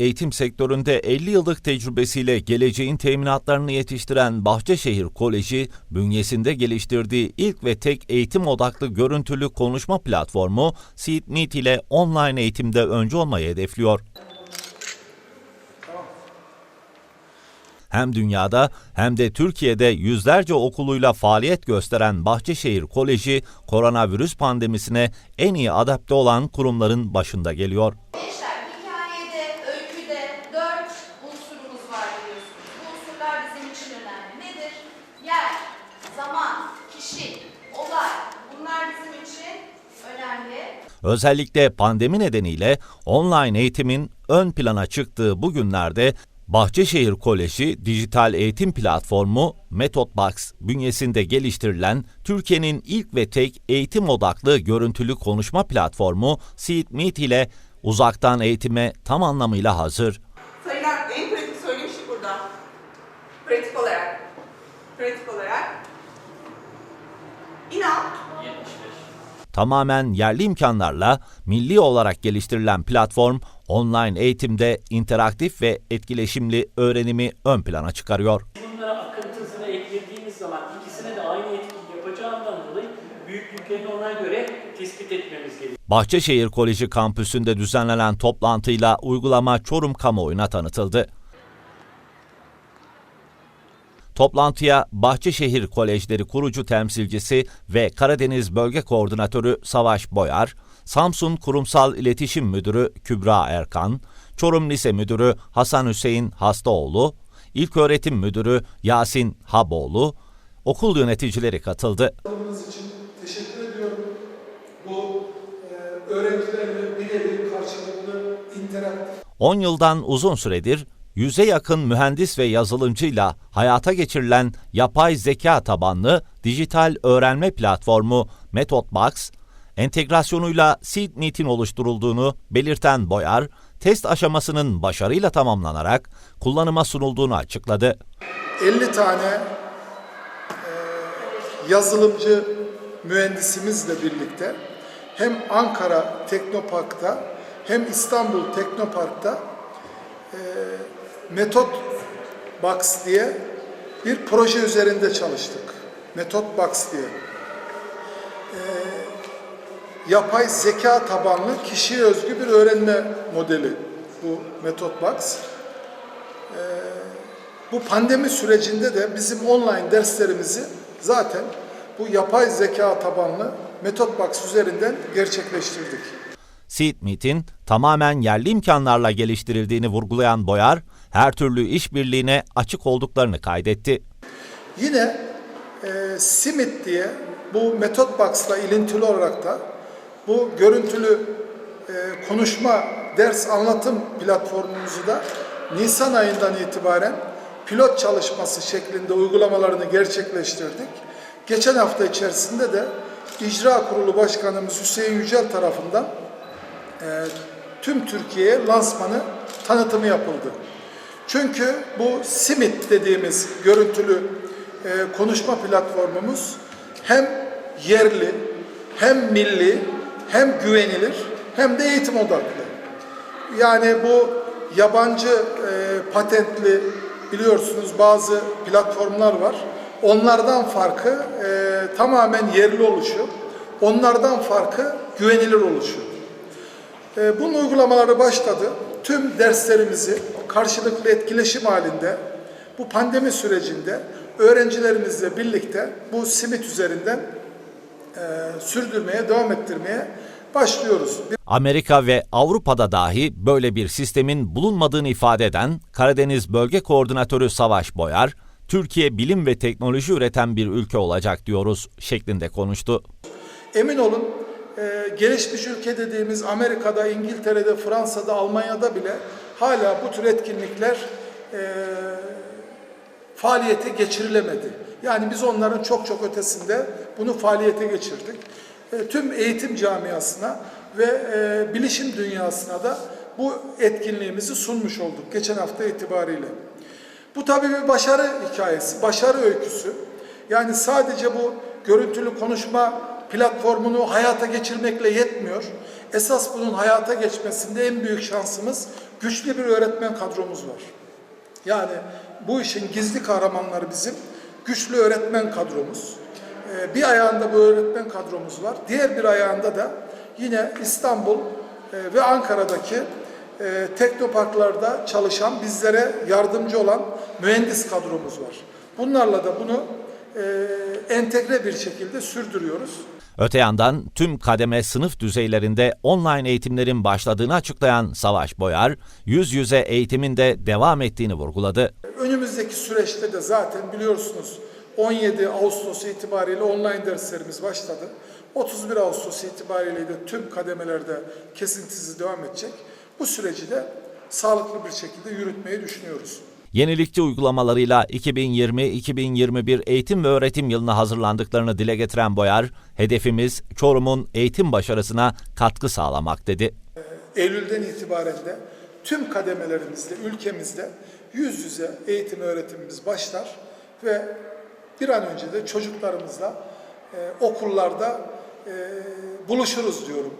eğitim sektöründe 50 yıllık tecrübesiyle geleceğin teminatlarını yetiştiren Bahçeşehir Koleji, bünyesinde geliştirdiği ilk ve tek eğitim odaklı görüntülü konuşma platformu Seed ile online eğitimde önce olmayı hedefliyor. Hem dünyada hem de Türkiye'de yüzlerce okuluyla faaliyet gösteren Bahçeşehir Koleji, koronavirüs pandemisine en iyi adapte olan kurumların başında geliyor. Özellikle pandemi nedeniyle online eğitimin ön plana çıktığı bu günlerde Bahçeşehir Koleji dijital eğitim platformu MethodBox bünyesinde geliştirilen Türkiye'nin ilk ve tek eğitim odaklı görüntülü konuşma platformu Seed Meet ile uzaktan eğitime tam anlamıyla hazır. Sayılar en pratik söylemiştik burada. Pratik olarak. Pratik olarak. İnan. Tamamen yerli imkanlarla milli olarak geliştirilen platform online eğitimde interaktif ve etkileşimli öğrenimi ön plana çıkarıyor. Bunlara akıntı eklediğimiz zaman ikisine de aynı etki yapacağından dolayı büyüklüklerini ona göre tespit etmemiz gerekiyor. Bahçeşehir Koleji kampüsünde düzenlenen toplantıyla uygulama Çorum kamuoyuna tanıtıldı. Toplantıya Bahçeşehir Kolejleri kurucu temsilcisi ve Karadeniz Bölge Koordinatörü Savaş Boyar, Samsun Kurumsal İletişim Müdürü Kübra Erkan, Çorum Lise Müdürü Hasan Hüseyin Hastaoğlu, İlköğretim Müdürü Yasin Haboğlu, okul yöneticileri katıldı. İçin teşekkür ediyorum. Bu e, öğrencilerle birebir karşılıklı interaktif 10 yıldan uzun süredir yüze yakın mühendis ve yazılımcıyla hayata geçirilen yapay zeka tabanlı dijital öğrenme platformu MethodBox, entegrasyonuyla Seed Meet'in oluşturulduğunu belirten Boyar, test aşamasının başarıyla tamamlanarak kullanıma sunulduğunu açıkladı. 50 tane e, yazılımcı mühendisimizle birlikte hem Ankara Teknopark'ta hem İstanbul Teknopark'ta e, Metot Box diye bir proje üzerinde çalıştık. Metot Box diye. E, yapay zeka tabanlı kişiye özgü bir öğrenme modeli bu Metot Box. Bu pandemi sürecinde de bizim online derslerimizi zaten bu yapay zeka tabanlı Metodbox üzerinden gerçekleştirdik. Seed Meet'in tamamen yerli imkanlarla geliştirildiğini vurgulayan Boyar, her türlü işbirliğine açık olduklarını kaydetti. Yine e, Simit diye bu Metodbox'la ilintili olarak da bu görüntülü e, konuşma ders anlatım platformumuzu da Nisan ayından itibaren pilot çalışması şeklinde uygulamalarını gerçekleştirdik. Geçen hafta içerisinde de İcra Kurulu Başkanımız Hüseyin Yücel tarafından e, tüm Türkiye'ye lansmanı tanıtımı yapıldı. Çünkü bu Simit dediğimiz görüntülü e, konuşma platformumuz hem yerli, hem milli, hem güvenilir, hem de eğitim odaklı. Yani bu yabancı e, patentli biliyorsunuz bazı platformlar var. Onlardan farkı e, tamamen yerli oluşu, onlardan farkı güvenilir oluşu. E, bunun uygulamaları başladı. Tüm derslerimizi karşılıklı etkileşim halinde bu pandemi sürecinde öğrencilerimizle birlikte bu simit üzerinden e, sürdürmeye, devam ettirmeye başlıyoruz. Amerika ve Avrupa'da dahi böyle bir sistemin bulunmadığını ifade eden Karadeniz Bölge Koordinatörü Savaş Boyar, Türkiye bilim ve teknoloji üreten bir ülke olacak diyoruz şeklinde konuştu. Emin olun e, gelişmiş ülke dediğimiz Amerika'da, İngiltere'de, Fransa'da, Almanya'da bile hala bu tür etkinlikler e, faaliyete geçirilemedi. Yani biz onların çok çok ötesinde bunu faaliyete geçirdik. E, tüm eğitim camiasına ve e, bilişim dünyasına da bu etkinliğimizi sunmuş olduk geçen hafta itibariyle. Bu tabii bir başarı hikayesi, başarı öyküsü. Yani sadece bu görüntülü konuşma platformunu hayata geçirmekle yetmiyor. Esas bunun hayata geçmesinde en büyük şansımız güçlü bir öğretmen kadromuz var. Yani bu işin gizli kahramanları bizim güçlü öğretmen kadromuz. Ee, Bir ayağında bu öğretmen kadromuz var. Diğer bir ayağında da yine İstanbul e, ve Ankara'daki e, teknoparklarda çalışan, bizlere yardımcı olan mühendis kadromuz var. Bunlarla da bunu e, entegre bir şekilde sürdürüyoruz. Öte yandan tüm kademe sınıf düzeylerinde online eğitimlerin başladığını açıklayan Savaş Boyar, yüz yüze eğitimin de devam ettiğini vurguladı. Önümüzdeki süreçte de zaten biliyorsunuz 17 Ağustos itibariyle online derslerimiz başladı. 31 Ağustos itibariyle de tüm kademelerde kesintisiz devam edecek. Bu süreci de sağlıklı bir şekilde yürütmeyi düşünüyoruz. Yenilikçi uygulamalarıyla 2020-2021 eğitim ve öğretim yılına hazırlandıklarını dile getiren Boyar, hedefimiz Çorum'un eğitim başarısına katkı sağlamak dedi. Eylül'den itibaren de tüm kademelerimizde, ülkemizde yüz yüze eğitim öğretimimiz başlar ve bir an önce de çocuklarımızla e, okullarda e, buluşuruz diyorum.